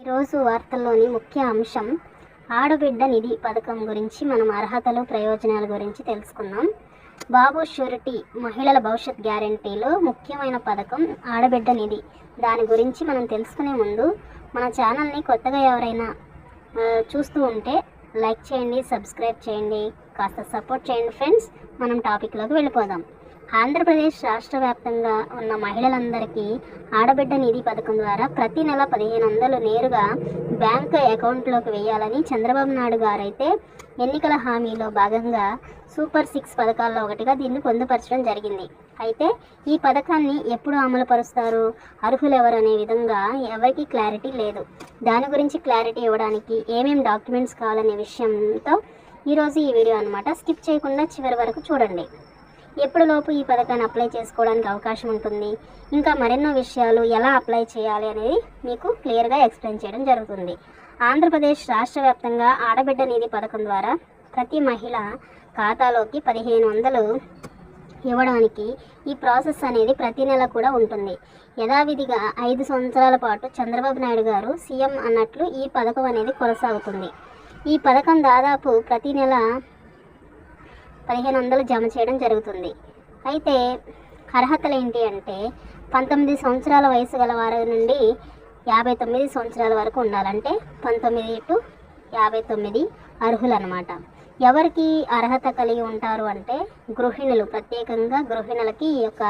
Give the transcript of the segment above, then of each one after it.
ఈరోజు వార్తల్లోని ముఖ్య అంశం ఆడబిడ్డ నిధి పథకం గురించి మనం అర్హతలు ప్రయోజనాల గురించి తెలుసుకుందాం. బాబు షూరిటీ మహిళల భవిష్యత్ గ్యారంటీలో ముఖ్యమైన పథకం ఆడబిడ్డ నిధి. దాని గురించి మనం తెలుసుకునే ముందు మన ఛానల్ని కొత్తగా ఎవరైనా చూస్తూ ఉంటే లైక్ చేయండి సబ్స్క్రైబ్ చేయండి కాస్త సపోర్ట్ చేయండి ఫ్రెండ్స్. మనం టాపిక్లోకి వెళ్ళిపోదాం. ఆంధ్రప్రదేశ్ రాష్ట్ర వ్యాప్తంగా ఉన్న మహిళలందరికీ ఆడబిడ్డ నిధి పథకం ద్వారా ప్రతి నెల పదిహేను వందలు నేరుగా బ్యాంక్ అకౌంట్లోకి వేయాలని చంద్రబాబు నాయుడు గారైతే ఎన్నికల హామీలో భాగంగా సూపర్ సిక్స్ పథకాల్లో ఒకటిగా దీన్ని పొందుపరచడం జరిగింది. అయితే ఈ పథకాన్ని ఎప్పుడు అమలు పరుస్తారు అర్హులు ఎవరు అనే విధంగా ఎవరికి క్లారిటీ లేదు. దాని గురించి క్లారిటీ ఇవ్వడానికి ఏమేం డాక్యుమెంట్స్ కావాలనే విషయంతో ఈరోజు ఈ వీడియో అనమాట స్కిప్ చేయకుండా చివరి వరకు చూడండి. ఎప్పటిలోపు ఈ పథకాన్ని అప్లై చేసుకోవడానికి అవకాశం ఉంటుంది. ఇంకా మరెన్నో విషయాలు ఎలా అప్లై చేయాలి అనేది మీకు క్లియర్గా ఎక్స్ప్లెయిన్ చేయడం జరుగుతుంది. ఆంధ్రప్రదేశ్ రాష్ట్ర వ్యాప్తంగా ఆడబిడ్డ నిధి పథకం ద్వారా ప్రతి మహిళ ఖాతాలోకి పదిహేను వందలు ఇవ్వడానికి ఈ ప్రాసెస్ అనేది ప్రతి నెల కూడా ఉంటుంది. యథావిధిగా ఐదు సంవత్సరాల పాటు చంద్రబాబు నాయుడు గారు సీఎం అన్నట్లు ఈ పథకం అనేది కొనసాగుతుంది. ఈ పథకం దాదాపు ప్రతి నెల పదిహేను వందలు జమ చేయడం జరుగుతుంది. అయితే అర్హతలు ఏంటి అంటే పంతొమ్మిది సంవత్సరాల వయసు గల వారి నుండి యాభై తొమ్మిది సంవత్సరాల వరకు ఉండాలంటే పంతొమ్మిది టు యాభై తొమ్మిది అర్హులు అనమాట ఎవరికి అర్హత కలిగి ఉంటారు అంటే గృహిణులు. ప్రత్యేకంగా గృహిణులకి ఈ యొక్క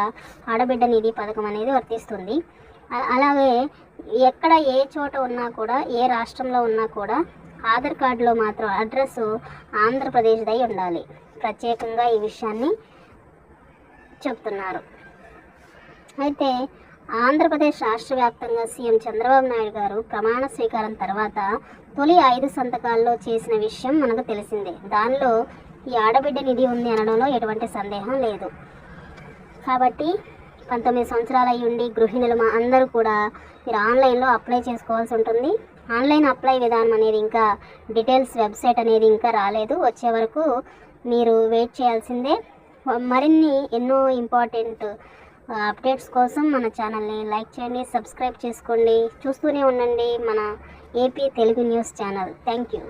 ఆడబిడ్డ నిధి పథకం అనేది వర్తిస్తుంది. అలాగే ఎక్కడ ఏ చోట ఉన్నా కూడా ఏ రాష్ట్రంలో ఉన్నా కూడా ఆధార్ కార్డులో మాత్రం అడ్రస్ ఆంధ్రప్రదేశ్దై ఉండాలి. ప్రత్యేకంగా ఈ విషయాన్ని చెప్తున్నారు. అయితే ఆంధ్రప్రదేశ్ రాష్ట్ర వ్యాప్తంగా సీఎం చంద్రబాబు నాయుడు గారు ప్రమాణ స్వీకారం తర్వాత తొలి ఐదు సంతకాల్లో చేసిన విషయం మనకు తెలిసిందే. దానిలో ఈ ఆడబిడ్డ నిధి ఉంది అనడంలో ఎటువంటి సందేహం లేదు. కాబట్టి పంతొమ్మిది సంవత్సరాలు అయ్యి ఉండి గృహిణులు మా అందరూ కూడా మీరు ఆన్లైన్లో అప్లై చేసుకోవాల్సి ఉంటుంది. ఆన్లైన్ అప్లై విధానం అనేది ఇంకా డీటెయిల్స్ వెబ్సైట్ అనేది ఇంకా రాలేదు. వచ్చే వరకు మీరు వెయిట్ చేయాల్సిందే. మరిన్ని ఎన్నో ఇంపార్టెంట్ అప్డేట్స్ కోసం మన ఛానల్ని లైక్ చేయండి సబ్స్క్రైబ్ చేసుకోండి. చూస్తూనే ఉండండి మన AP Telugu news channel. Thank you